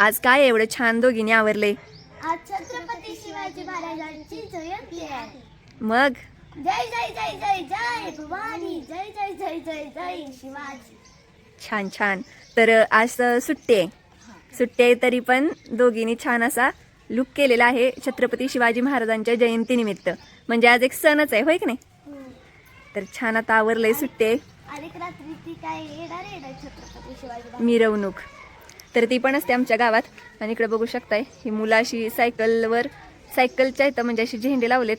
आज काय एवढं छान दोघींनी आवरले? आज छत्रपती शिवाजी महाराजांची जयंती आहे. मग? जय जय जय जय जय भवानी. जय जय जय जय जय शिवाजी. छान छान. तर आज सुट्टी आहे. सुट्टी आहे तरी पण दोघींनी छान असा लुक केलेला आहे छत्रपती शिवाजी महाराजांच्या जयंतीनिमित्त म्हणजे आज एक सणच आहे होय की नाही? तर छान आता आवरलंय सुट्टी आहे. आणि रात्री ती काय येणार येणार छत्रपती शिवाजी महाराज? मिरवणूक. तर ती पण असते आमच्या गावात. आणि इकडे बघू शकताय ही मुलं अशी सायकलवर सायकलच्या इथं म्हणजे अशी झेंडे लावलेत.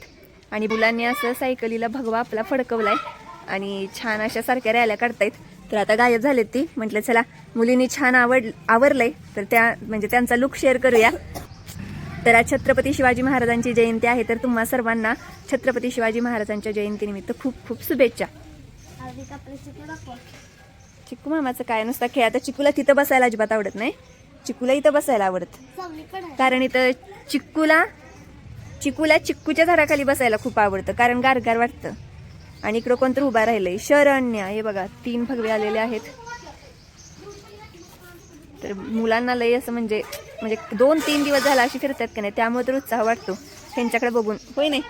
आणि मुलांनी असं सायकलीला भगवा आपला फडकवलाय. आणि छान अशा सारख्या रॅल्या काढतायत. तर आता गायब झालेत ती. म्हटलं चला मुलींनी छान आवड आवरलंय. तर त्या म्हणजे त्यांचा लुक शेअर करूया. तर आज छत्रपती शिवाजी महाराजांची जयंती आहे. तर तुम्हा सर्वांना छत्रपती शिवाजी महाराजांच्या जयंतीनिमित्त खूप खूप शुभेच्छा. चिकू मामाचं काय? नुसता खेळ. आता चिकूला तिथं बसायला अजिबात आवडत नाही. चिकूला इथं बसायला आवडत. कारण इथं चिक्कूला चिकूला चिक्कूच्या झाडाखाली बसायला खूप आवडतं. कारण गारगार वाटतं. आणि इकडं कोणतरी उभा राहिलंय. शरण्य हे बघा तीन भगवे आलेले आहेत. तर मुलांना लय असं म्हणजे म्हणजे दोन तीन दिवस झाला अशी फिरतात का नाही त्यामुळे तर उत्साह वाटतो. त्यांच्याकडे बघून. होय नाही?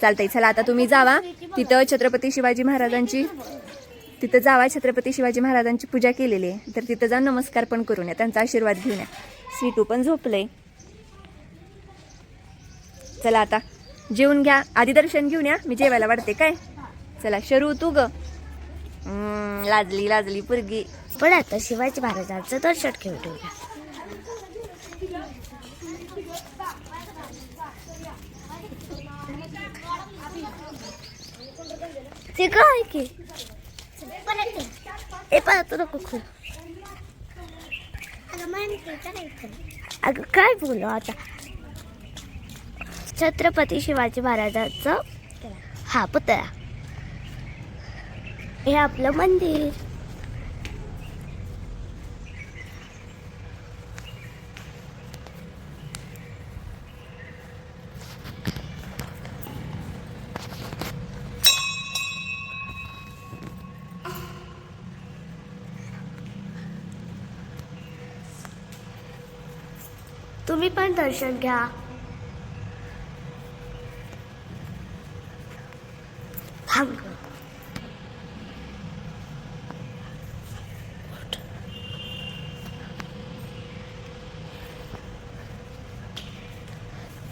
चालतंय चला आता तुम्ही जावा. तिथं छत्रपती शिवाजी महाराजांची तिथं जावा छत्रपती शिवाजी महाराजांची पूजा केलेली आहे. तर तिथं जाऊन नमस्कार पण करून या त्यांचा आशीर्वाद घेऊन या. स्वीटू पण झोपलंय. चला आता जेवून घ्या आधी दर्शन घेऊन या मी जेवायला वाढते काय? चला शरू तू ग. लाजली लाजली पुरगी. पण आता शिवाजी महाराजांचं दर्शन घेऊन ठेवूया ते काय की ए पाहतो नको खूप अगं काय बोलू आता छत्रपती शिवाजी महाराजांचं हा पुतळा हे आपलं मंदिर तुम्ही पण दर्शन घ्या. थांब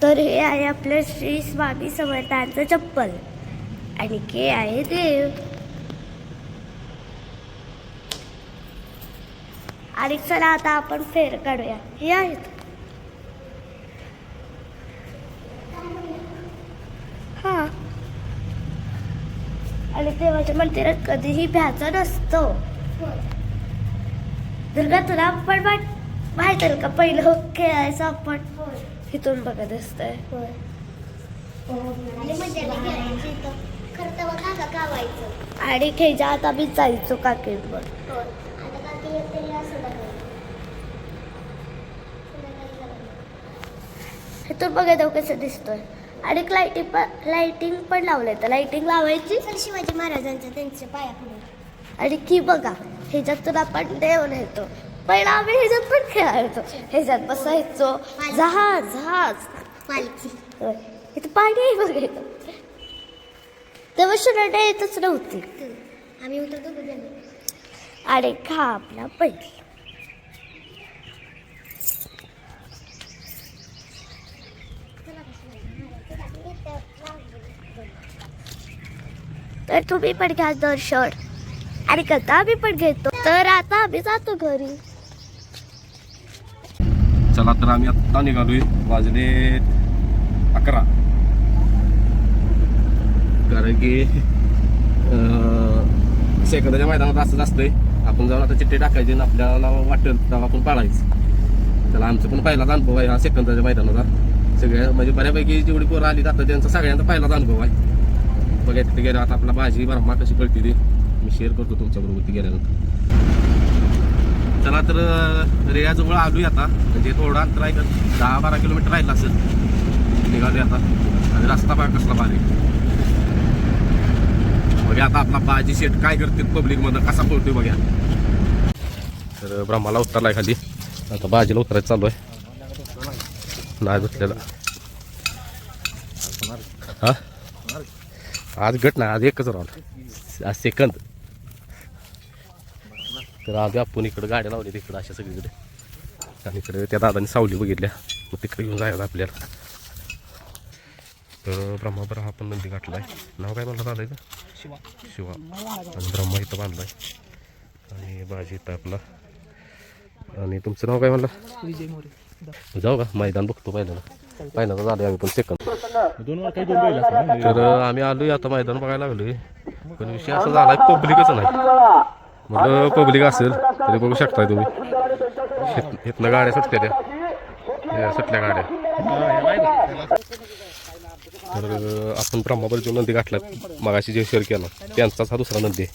तर हे आहे आपलं श्री स्वामी समर्थांचं चप्पल. आणि के आहे देव. आणि चला आता आपण फेर काढूया. हे आहेत. आणि देवाच्या मंदिरात कधीही भ्याचं नसतं. दुर्गा तुला पण वाट माहीत आहे का पहिलं खेळायचं आपण? इथून बघत असतंय. आणि खेळच्या आता आम्ही जायचो काकेवर इथून बघा कसं दिसतोय. आणि लाइटिंग पण लाइटिंग पण लावलंय. तर लाइटिंग लावायची. शिवाजी महाराजांच्या त्यांच्या पाया पुढे. आणि की बघा ह्याच्यातून आपण देव नेतो. पहिला आम्ही ह्याच्यात पण खेळायचो. ह्याच्यात बसायचो. जहाज जहाज. पालखी. इथं पाणी बघायचं तेव्हा शून्य येतच नव्हती. आम्ही जण आणि खा आपला पहिली तर तुम्ही पण घ्या दर्शन. आणि कथा आम्ही पण घेतो. तर आता आम्ही जातो घरी. चला तर आम्ही आत्ता निघालोय वाजले अकरा. कारण की अं, सेकंदाच्या मैदानात असंच असतंय. आपण जाऊन आता चिठ्ठी टाकायची आणि आपल्याला वाटेल तेव्हा आपण पाळायचं. त्याला आमचं पण पहिलाच अनुभव आहे हा सेकंदाच्या मैदानाचा. सगळ्या म्हणजे बऱ्यापैकी जेवढी पोरं आली आता त्यांचा सगळ्यांचा पहिलाच अनुभव आहे. बघा तिथे गेल्या आता आपला भाजी बरमा कशी कळते ती. मी शेअर करतो तुमच्याबरोबर ती गेल्यानंतर. चला तर रेयाजवळ आलोय आता. म्हणजे थोडा अंतर आहे दहा बारा किलोमीटर राहिला असेल. निघाले आता. आणि रस्ता बघा कसला भारी. बघा आता आपला बाजी शेट काय करते पब्लिक मधनं कसा पळतोय बघा. तर ब्रह्माला उतरलाय खाली. आता बाजीला उतरायचं चालू आहे. नाही भेटलेला हा? आज गट नाही आज एकच राऊंड आज सेकंद तर आधी आपण इकडं गाड्या लावल्या तिकडं अशा सगळीकडे. आणि इकडे त्या दादाने सावली बघितल्या. मग तिकडे घेऊन जायचं आपल्याला. तर ब्रह्माबरा आपण नंदी गाठला आहे नाव काय म्हणलं दादा इथं? शिवा. शिवा. आणि ब्रह्मा इथं बांधलाय. आणि बाजी इथं आपला. आणि तुमचं नाव काय म्हणलं? विजय मोरे. जाऊ का? मैदान बघतो पहिल्यांदा. पहिल्यांदा झालं आम्ही पण सेकंद तर आम्ही आलोय आता मैदान बघायला लागलोय. पण विषय असा झाला पब्लिकच नाही. म्हटलं पब्लिक असेल तरी बघू शकताय तुम्ही. इथनं गाड्या सुटल्या त्या. सुटल्या गाड्या. तर आपण ब्रह्मावर जो नंदी गाठला मगाशी जे शेअर केला त्यांचाच हा दुसरा नंदी.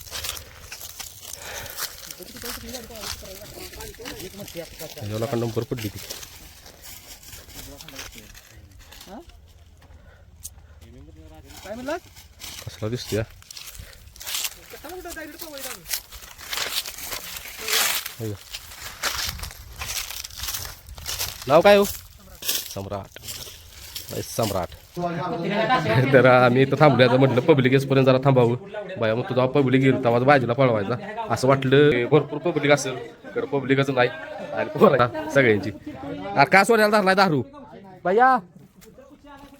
आहे नंबर पडली ती काय म्हणला कसला दिसतोय? नाव काय हो? सम्राट. सम्राट. तर आम्ही इथं थांबल्याचं म्हटलं पब्लिक पर्यंत जरा थांबावं. बाया मग तुझा पब्लिक येईल. तेव्हा बाजूला पळवायचा. असं वाटलं भरपूर पब्लिक असेल. तर पब्लिकच नाही. आणि सगळ्यांची. अरे का सोन्याला धरलाय दारू? बाया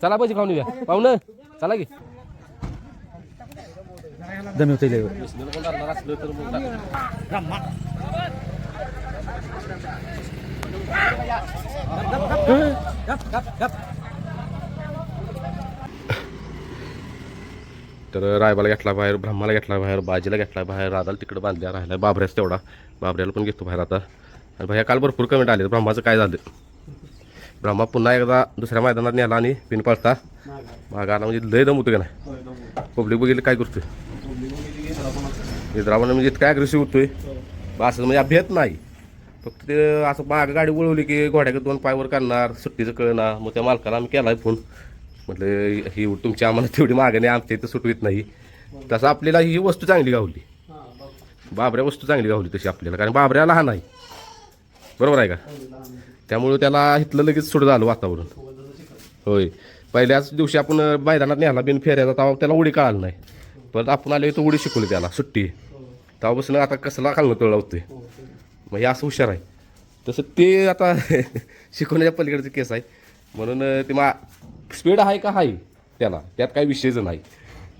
चला पाहिजे खाऊन येऊया. पाहुणं चला की. तर रायबाला घेतला बाहेर ब्रह्माला घेतला बाहेर बाजीला घेतला बाहेर राधाला तिकडं बांधल्या राहिला बाबऱ्यास तेवढा. बाबऱ्याला पण घेतो बाहेर आता. आणि भैया काल भरपूर कमेंट आले ब्रह्माचं काय झालं? ब्रह्मा पुन्हा एकदा दुसऱ्या मैदानात नेला आणि पिन पळता. माग आला म्हणजे लय दम होतं का नाही? पब्लिक बघितलं काय हे द्रावण म्हणजे इतका अग्रेसिव्ह होतोय. असं म्हणजे अभ्यास नाही. फक्त ते असं माग गाडी वळवली की घोड्याकडे दोन पायवर काढणार सुट्टीचं कळणार मग त्या मालकाला आम्ही केलाय फोन म्हटलं ही तुमची आम्हाला तेवढी मागणी आमच्या इथं सुटवीत नाही. तसं आपल्याला ही वस्तू चांगली गावली. बाबऱ्या वस्तू चांगली गावली तशी आपल्याला कारण बाबऱ्या लहान आहे. बरोबर आहे का? त्यामुळं त्याला इथलं लगेच सुट झालं वातावरण. होय. पहिल्याच दिवशी आपण मैदानात न्यायला बिन फेऱ्याचा तेव्हा त्याला उडी कळाली नाही. परत आपण आले तर उडी शिकवली त्याला सुट्टी. तेव्हापासून आता कसला खालणं तळ लावतोय. मग हे असं हुशार आहे. तसं ते आता शिकवण्याच्या पलीकडचं केस आहे. म्हणून ते मा स्पीड आहे का? आहे. त्याला. त्यात काही विषयच नाही.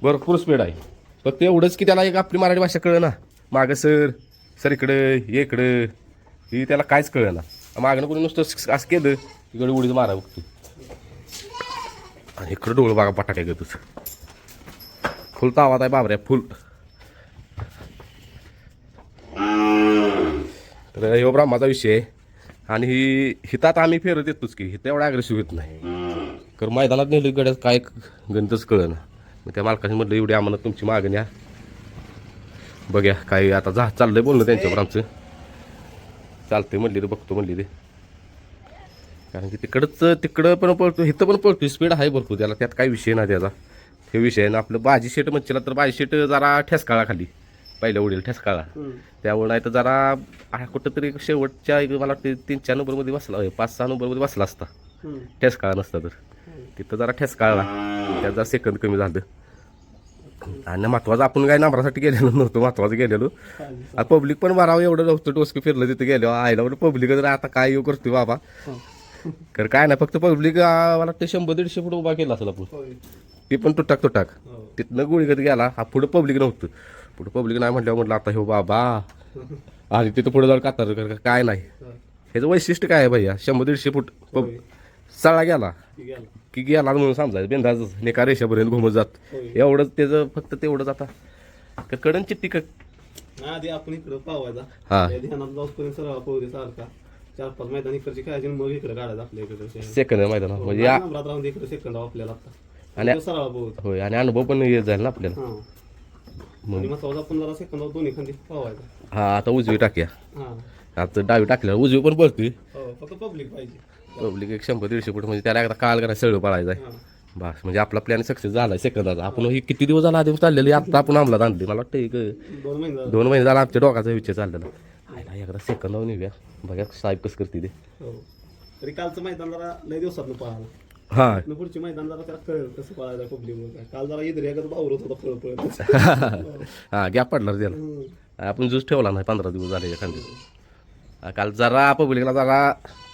भरपूर स्पीड आहे. फक्त एवढंच की त्याला एक आपली मराठी भाषा कळलं ना मागं सर सर इकडं हे इकडं ही त्याला काहीच कळलं ना मागणं कोणी नुसतं असं केलं इकडे उडीच मारा बघतो आणि इकडं डोळं बागा पटाक्या तुझं फुल तावात आहे बाबऱ्या फुल. तर ह्यो हो ब्राह्माचा विषय आहे. आणि ही हितात आम्ही फेरत येतोच की हित एवढा अग्रेसिव्ह येत नाही. तर मैदानात नेलं गड्यात काय गणितच कळलं मग त्या मालकाने म्हटलं एवढी आम्हाला तुमची मागणी बघ्या काय आता जा चाललंय बोलणं त्यांच्यावर आमचं. चालतंय म्हणली रे बघतो म्हणली रे. कारण की तिकडंच तिकडं पण पळतो इथं पण पळतो स्पीड आहे भरपूर त्याला त्यात काही विषय नाही त्याचा. हे विषय आहे ना आपलं बाजी शेट म्हणशीला तर बाजी शेट जरा ठेसकाळा खाली पहिल्या उडील ठेसकाळा त्यामुळे नाही तर जरा कुठंतरी शेवटच्या एक मला वाटतं तीन चार नंबरमध्ये बसला पाच सहा नंबरमध्ये बसला असता. ठेसकाळा नसता तर. तिथं जरा ठेसकाळला त्यात जरा सेकंद कमी झालं. आणि महत्वाचं आपण काय नंबरासाठी गेलेलो नव्हतो महत्वाचं गेलेलो. आता पब्लिक पण मारावं एवढं नव्हतं टोसकी फिरलं तिथं गेलो आयला म्हणून पब्लिक जर आता काय येऊ करतोय बाबा. तर काय नाही फक्त पब्लिक मला वाटतं शंभर दीडशे फूट उभा केला असेल आपण. ते पण तुटाक तुटाक. तिथनं गोळीगत गेला हा पुढं पब्लिक नव्हतं. पुढं पब्लिक नाही म्हटल्यावर म्हटलं आता हो बाबा. आणि तिथं पुढे जाऊन कातार कर- काय नाही. ह्याचं वैशिष्ट्य काय आहे भैया? शंभर दीडशे फूट पब सळा गेला. की गेला. म्हणून समजायचं. बेंदाच एका रेषापर्यंत घुमत जात. एवढंच त्याचं फक्त तेवढंच आता. क- कडन चिट्टी क? आधी आपण इकडं पावायचा. हा. चार पाच मैदान इकडची आणि मग इकडे काढायचं आपल्या इकडे. सेकंद मैदान म्हणजे इकडे सेकंद आपल्याला आता. आणि- होय आणि अनुभव पण येत जाईल ना आपल्याला. हा. मग. आणि मग आपण जरा सेकंद दोन्ही खांदी पावायचा हा आता उजवी टाक्या. हा. आता डावी टाकल्यावर उजवी पण पळतोय हो फक्त पब्लिक पाहिजे. पब्लिक एक शंभर दीडशे फूट म्हणजे त्याला एकदा काल करा सळ पळायचा आहे. हा. बस म्हणजे आपला प्लॅन सक्सेस झाला सेकंदाचा. आपण ही किती दिवस झाला आधी चाललेली आता आपण अंमलात आणली मला वाटतं एक दोन महिने झाले. दोन महिने झाला आमच्या डोकाचा विचार चाललेला. आयला एकदा सेकंद लावून येऊया बघा साहेब कसं करते ते. हो. तरी कालचं मैदान जरा लय दिवसात पळाला. हां. पुढची मैदान जरा त्याला कळलं कसं पळायचं पब्लिक काल जरा एखादं बावरत होता पळ पळत. हां गॅप पडला रे त्याला आपण ज्यूस ठेवला नाही पंधरा दिवस झाले एखाद्या काल जरा पब्लिकला जरा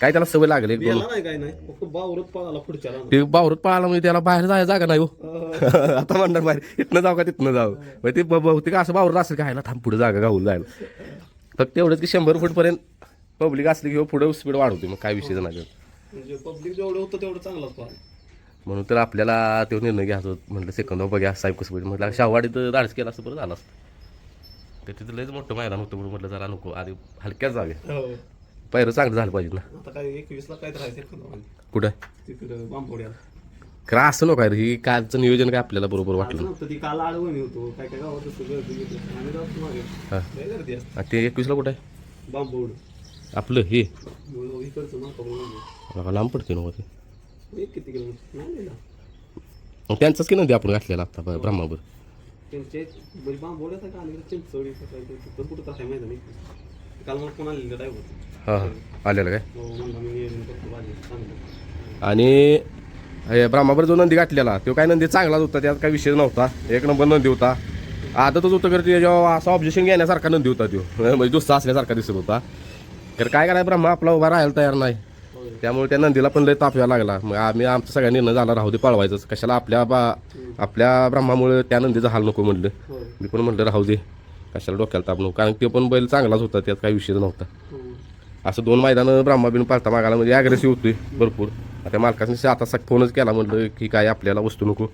काय त्याला सवय लागली गेला नाही काय नाही. फक्त बावरत पळाला पुढच्या रानात. ते बावरत पळाला म्हणजे त्याला बाहेर जायला जागा नाही हो. आता म्हणणार बाहेर इथनं जाऊ का तिथनं जाऊ. मग ते ब- बहुतेक असं बावरत असेल का ह्याला थांब पुढे जागा गावून जायला फक्त एवढंच की शंभर फूटपर्यंत पब्लिक असली की हो पुढे स्पीड वाढवते मग काय विषय नाही म्हणजे पब्लिक जेवढं होतं तेवढं चांगलाच पळाला म्हणून तर आपल्याला तो निर्णय घ्यायचा होता. म्हटलं सेकंद बघा साहेब कसं पाहिजे म्हटलं शाहवाडीत धाडस केला असतं बरं झालं असतं. ते तिथं लयच मोठं मैदान होतं म्हणून म्हटलं जरा नको आधी हलक्याच जागे हो. पहिलं चांगलं झालं पाहिजे ना. आता काय एकवीसला काय राहायचं कुठं? तिकडं बांबोड्याला. खरं असं नको रे ही कालचं नियोजन काय आपल्याला बरोबर वाटलं नव्हतं ती काल आडवणी होतो. काय काय गावात असतं गर्दी बिर्दी. आम्ही जातो मागे. हा. लय गर्दी असते. आणि ते एकवीसला कुठं आहे? बांबोड. आपलं हे. मग इकडचं नाका लांब पडते ना ते. एक किती किलोमीटर? नाही लिहिला. मग त्यांचंच की नंदी आपण घातलेला आता ब- ब्रह्मावर? त्यांचे म्हणजे बांबोड्याचा का आले चिंचवडी तिथं कुठं तर आहे माहिती नाही काल मला कोण आलेलं ड्रायव्हर हां हां. आलेलं काय? हो म्हणला मी नियोजन करतो भाजी चांगलं. आणि हे ब्रह्मावर जो नंदी घातलेला तो काय नंदी चांगलाच होता त्यात काही विषय नव्हता. एक नंबर नंदी होता. आदतच होतं तर त्याच्यावर असं ऑब्जेक्शन घेण्यासारखा नंदी होता तो म्हणजे दुसरा असल्यासारखा दिसत होता. तर काय करायचं ब्रह्मा आपला उभा राहायला तयार नाही. त्यामुळे त्या नंदीला पण लय ताप यायला लागला. मग आम्ही आमचा सगळ्या निर्णय झाला राहू दे पळवायचंच. कशाला आपल्या बा आपल्या ब्रह्मामुळे त्या नंदीचा हाल नको म्हणलं. मी पण म्हटलं राहू दे. कशाला डोक्याला ताप नको. कारण ते पण बैल चांगलाच होता त्यात काही विषय नव्हता. असं दोन मैदानं ब्रह्माबीन पाळता मागायला म्हणजे ॲग्रेसिव्ह होतोय भरपूर. आता मालकाने आता सा फोनच केला म्हटलं की काय आपल्याला वस्तू नको.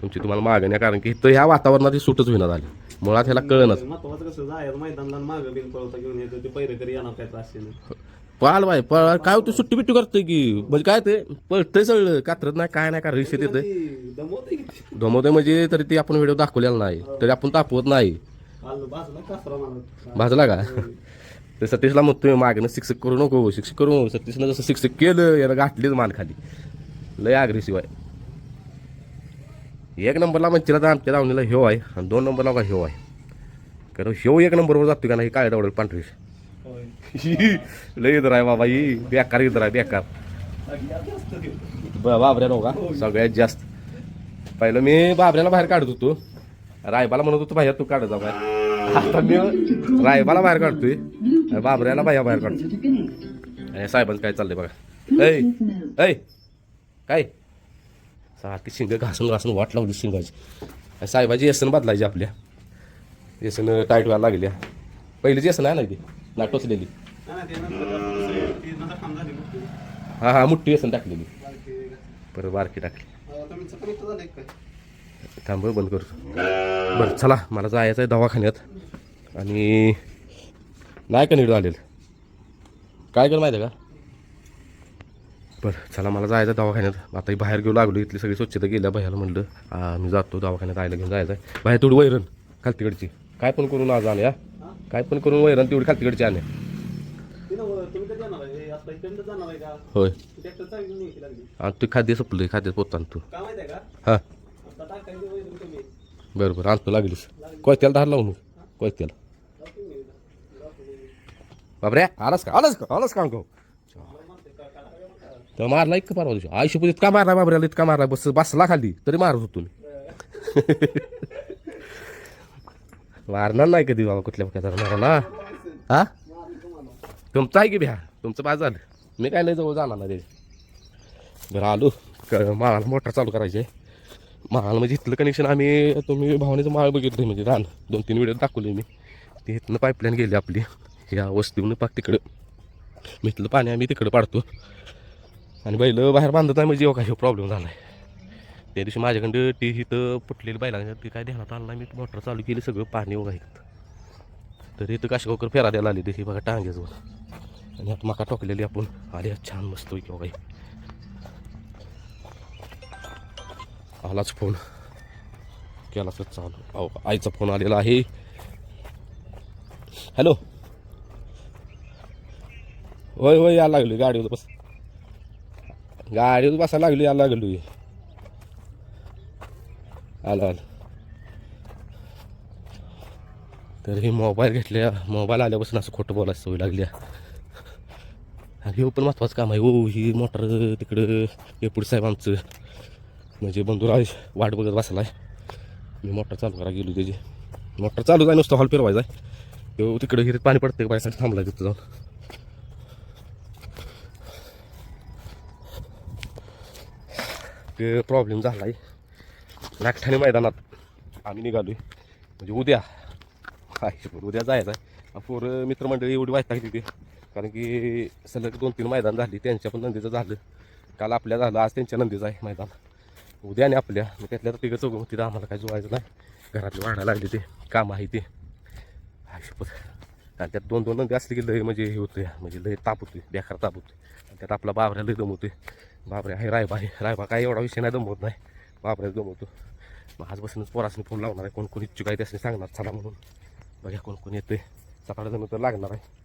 तुमची तुम्हाला मागण्या कारण की इथं ह्या वातावरणात ही सूटच होईना झाली. मुळात ह्याला कळणच. महत्वाचं कसं जायचं मागं बिन पळवता घेऊन ते येणार काय त्रास पळाल बाय पळ काय होतं सुट्टी बिट्टी करतोय की? म्हणजे काय ते? पळतंय सगळं. कात्रत नाही काय नाही का रिक्षेत येतंय. ती दमवते किती धमवतंय म्हणजे तरी ते आपण व्हिडिओ दाखवलेला नाही. तरी आपण तापवत नाही. भाजला का ते सतीशला म्हणतोय मागणं शिक्षक करू नको शिक्षक करू सतीशनं जसं शिक्षक केलं याला गाठलीच मान खाली. लय अग्रेसिव्ह आहे. एक नंबरला मंचिला तर आमच्या दावणीला ह्यो आहे. आणि दोन नंबरला का ह्यो आहे. कारण ह्यो एक नंबरवर जातो का नाही काय दावडेल पांढरी? लय इधर आहे बाबा ही बेकार इधर आहे बेकार. ब- बाबऱ्या नो का सगळ्यात जास्त. पहिलं मी बाबऱ्याला बाहेर काढत होतो. रायबाला म्हणत होतो बाहेर तू काढत जा बाहेर. आता मी रायबाला बाहेर काढतोय बाबऱ्याला भाया बाहेर काढतोय. आणि साहेबांचं काय चाललंय बघा. ऐ ऐ काय? सारखी शिंग घासून घासून वाट लावली शिंगाची. साहेबाची येसन बदलायची आपल्या. येसन टाईट व्हायला लागल्या. पहिलीच येसन आहे ना ती ना टोचलेली हा हा मुठ्ठी येसन टाकलेली. बरं बारकी टाकली. थांब बंद करतो बरं चला मला जायचं आहे दवाखान्यात. आणि नाही का नीट झालेलं? काय कर माहिती आहे का? बरं चला मला जायचं आहे दवाखान्यात. आता बाहेर घेऊ लागलो इथली सगळी स्वच्छता गेल्या बाहेर म्हणलं. मी जातो दवाखान्यात आयला घेऊन जायचं आहे. बाहेर तेवढी वैरण खालतीकडची काय पण करून आज आणे हा? काय पण करून वैरण तेवढी खालतीकडची आणे. होय. तू खाद्य संपलं खाद्य पोतान तू. हां. बरं बरं आणतो लागलीस. कोयत्याला धार लावून कोयत्याला. बापरे आलास का? आलास का? आलास का तर मारला इतका परवा दिवशी. आयुष्य पण इतका मारला बाबऱ्याला इतका मारला. बस बसला खाली. तरी मारत होतो मी. मारणार नाही कधी बाबा कुठल्या प्रकारचा ना हा? तुमचं आहे की भ्या? तुमचं पाच झालं. मी काय लय जवळ जाणार ना ते बरं आलो. क- माळाला मोटर चालू करायचे माळाला म्हणजे इथलं कनेक्शन आम्ही तुम्ही भावनेचं माळ बघितलं म्हणजे रान दोन तीन व्हिडिओ दाखवले मी. ते इथनं पाईपलाईन गेली आपली. या वस्तीहून पाक तिकडं. मी इथलं पाणी आम्ही तिकडं पाडतो. आणि बैल बाहेर बांधत नाही म्हणजे काही प्रॉब्लेम झाला आहे त्या दिवशी माझ्याकडं ती इथं फुटलेली बैलांना ती काय ध्यानात आलं नाही. मी मोटर चालू केली सगळं पाणी वगैरे तर इथं काशगावकर फेरा द्यायला आली तशी बघा टांग्याजवळ आणि आता मका टोकलेली आपण. आले छान मस्त किंवा काही हो आलाच फोन. केलाच चालू. अहो आईचा फोन आलेला आहे. हॅलो. होय होय यायला लागली गाडीवर बस. गाडीवर बसायला लागली यायला लागली आलं आलं. तर हे मोबाईल घेतल्या मोबाईल आल्यापासून असं खोटं बोलायचं सवय लागली हे पण महत्त्वाचं काम आहे. ओ ही मोटर तिकडं एपुडी साहेब आमचं. म्हणजे बंधुराज वाट बघत बसला आहे मी मोटर चालू करा गेलो त्याची. मोटर चालू आहे नुसतं हॉल फिरवायचा आहे. तो तिकडं हिरीत पाणी पडतं बायसाठी थांबला तिथं जाऊन. ते प्रॉब्लेम झाला आहे नागठाणे मैदानात आम्ही निघालो आहे म्हणजे उद्या. आहे उद्या जायचं आहे. पोरं मित्रमंडळी एवढी वाईट तिथे कारण की सलग दोन तीन मैदान झाली त्यांच्या पण नंदीचं झालं. काल आपल्या झालं आज त्यांच्या नंदीचं आहे मैदान. उद्या आणि आपल्या. मग त्यातल्या तिघं चौघं तिथं आम्हाला काय जोवायचं नाही. घरातले वाढायला लागले ते काम आहे ते. हाय आणि त्यात दोन दोन नंदी असले की लय म्हणजे हे होतं म्हणजे लय ताप होते बेकार ताप होते आणि त्यात आपला बाबऱ्या लय दमवते बाबऱ्या आहे रायबा आहे. रायबा काय एवढा विषय नाही दमवत नाही. बाबऱ्या दमवतो. मग आजपासूनच पोरासनी फोन लावणार आहे कोण कोण इच्छुक आहे त्यासनी सांगणार चला म्हणून. बघा कोण कोण येते सकाळ तर लागणार आहे.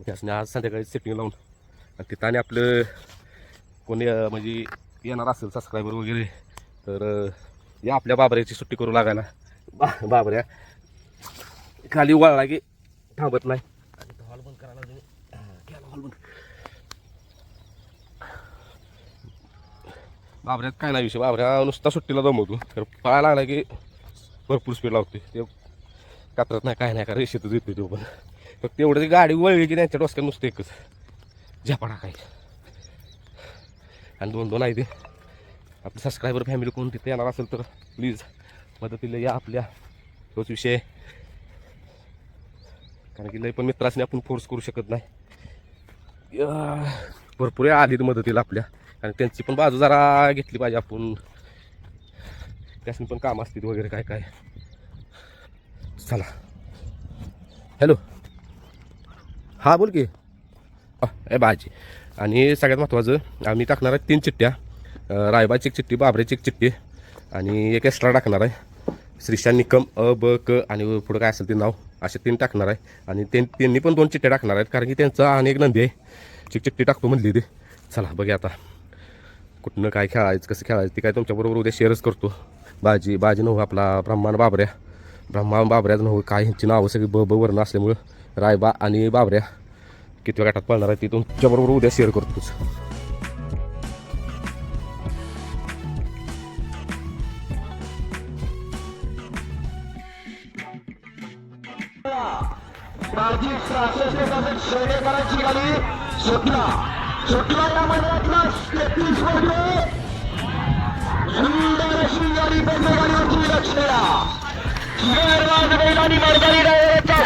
त्यासने आज संध्याकाळी सेटिंग लावून. आणि तिथं आणि आपलं कोणी म्हणजे येणार असेल सबस्क्रायबर वगैरे तर या आपल्या बाबऱ्याची सुट्टी करू लागायला बा बाबऱ्या. खाली वळला की थांबत नाही. हॉल बंद करायला लागले. हॉल बंद. बाबऱ्यात काय नाही विषय. बाबऱ्या नुसता सुट्टीला दमवतो. तर पळायला लागला की भरपूर स्पीड लावते ते कात्रत नाही काय नाही का रेषेतच येतो तो पण. फक्त एवढं ती गाडी वळली की त्यांच्या डोसक्यात नुसतं एकच. झपाटा काय? आणि दोन दोन आहे ते. आपले सबस्क्रायबर फॅमिली कोण तिथे येणार असेल तर प्लीज मदतीला या आपल्या. तोच विषय. कारण की लई पण मित्रासने आपण फोर्स करू शकत नाही. या, भरपूर आली मदतीला आपल्या. आणि त्यांची पण बाजू जरा घेतली पाहिजे आपण. त्यासनी पण काम असतील वगैरे काय काय चला. हॅलो हां बोल की. अ, ए भाजी आणि सगळ्यात महत्त्वाचं आम्ही टाकणार आहे तीन चिठ्ठ्या. रायबाची एक चिठ्ठी बाबरेची एक चिठ्ठी. आणि एक एक्स्ट्रा टाकणार आहे. श्रीशा निकम अ ब क आणि पुढं काय असेल ते नाव असे तीन टाकणार आहे. आणि ते त्यांनी पण दोन चिठ्ठ्या टाकणार आहेत कारण की त्यांचा एक नंदी आहे. चिक चिठ्ठी टाकतो म्हणली ते. चला बघूया आता. कुठनं काय खेळायचं कसं खेळायचं ते काय तुमच्याबरोबर उद्या शेअरच करतो. बाजी बाजी नव्ह आपला ब्रह्मान बाबऱ्या. ब्रह्मान बाबऱ्याचं नव्ह काय ह्यांची नावं सगळी ब ब वर्ण असल्यामुळं. रायबा आणि बाबऱ्या. कितव्या गटात पळणार आहे ती तुमच्याबरोबर उद्या शेअर करतोच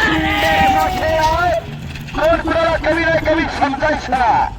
सुंदर अशी गाडी पहिल्या गाडीवरची लक्षणा निर्माण मैदानी मैदानी डायरेक्टचा